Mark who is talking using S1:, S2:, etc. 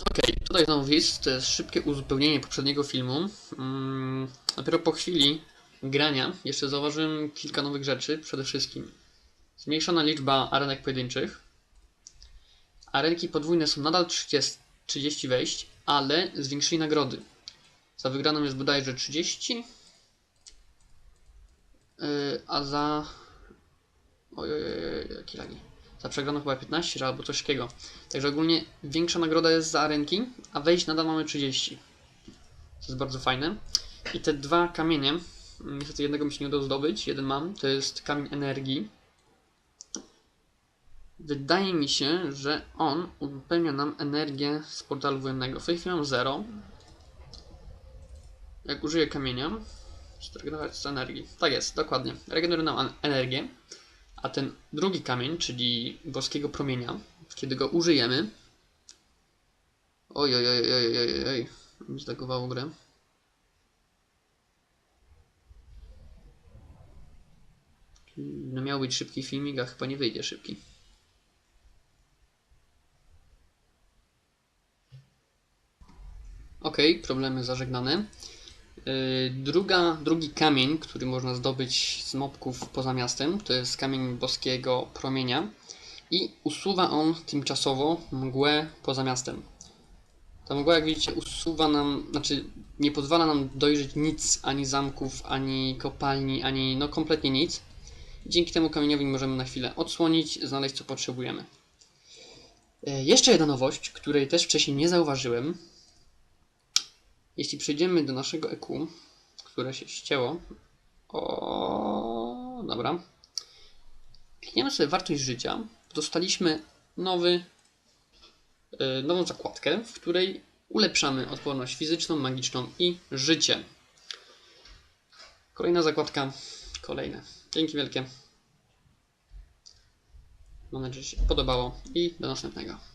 S1: Okej, tutaj znowu widz, to jest szybkie uzupełnienie poprzedniego filmu. Mm, dopiero po chwili grania jeszcze zauważyłem kilka nowych rzeczy. Przede wszystkim zmniejszona liczba arenek pojedynczych. Arenki podwójne są nadal 30, 30 wejść, ale zwiększyli nagrody. Za wygraną jest bodajże 30, yy, a za... Ojej, jakie lagi. Za przegraną chyba 15 albo coś takiego. Także ogólnie większa nagroda jest za arenki, a wejść nadal mamy 30. To jest bardzo fajne. I te dwa kamienie, mm, niestety jednego mi się nie udało zdobyć, jeden mam, to jest kamień energii. Wydaje mi się, że on uzupełnia nam energię z portalu wojennego. W tej chwili mam 0. Jak użyję kamienia, zregenerować z energii. Tak jest, dokładnie. Regeneruje nam energię. A ten drugi kamień, czyli boskiego promienia, kiedy go użyjemy. Oj, oj, oj, oj, oj, oj. Mi zlagowało grę. No miał być szybki filmik, a chyba nie wyjdzie szybki. Ok, problemy zażegnane. Yy, Druga, drugi kamień, który można zdobyć z mobków poza miastem, to jest kamień boskiego promienia i usuwa on tymczasowo mgłę poza miastem. Ta mgła, jak widzicie, usuwa nam, znaczy nie pozwala nam dojrzeć nic, ani zamków, ani kopalni, ani no kompletnie nic. Dzięki temu kamieniowi możemy na chwilę odsłonić, znaleźć co potrzebujemy. Yy, Jeszcze jedna nowość, której też wcześniej nie zauważyłem, jeśli przejdziemy do naszego EQ, które się ścięło, o, dobra, klikniemy sobie wartość życia, dostaliśmy nowy, y, nową zakładkę, w której ulepszamy odporność fizyczną, magiczną i życie. Kolejna zakładka, kolejne. Dzięki wielkie. Mam nadzieję, że się podobało i do następnego.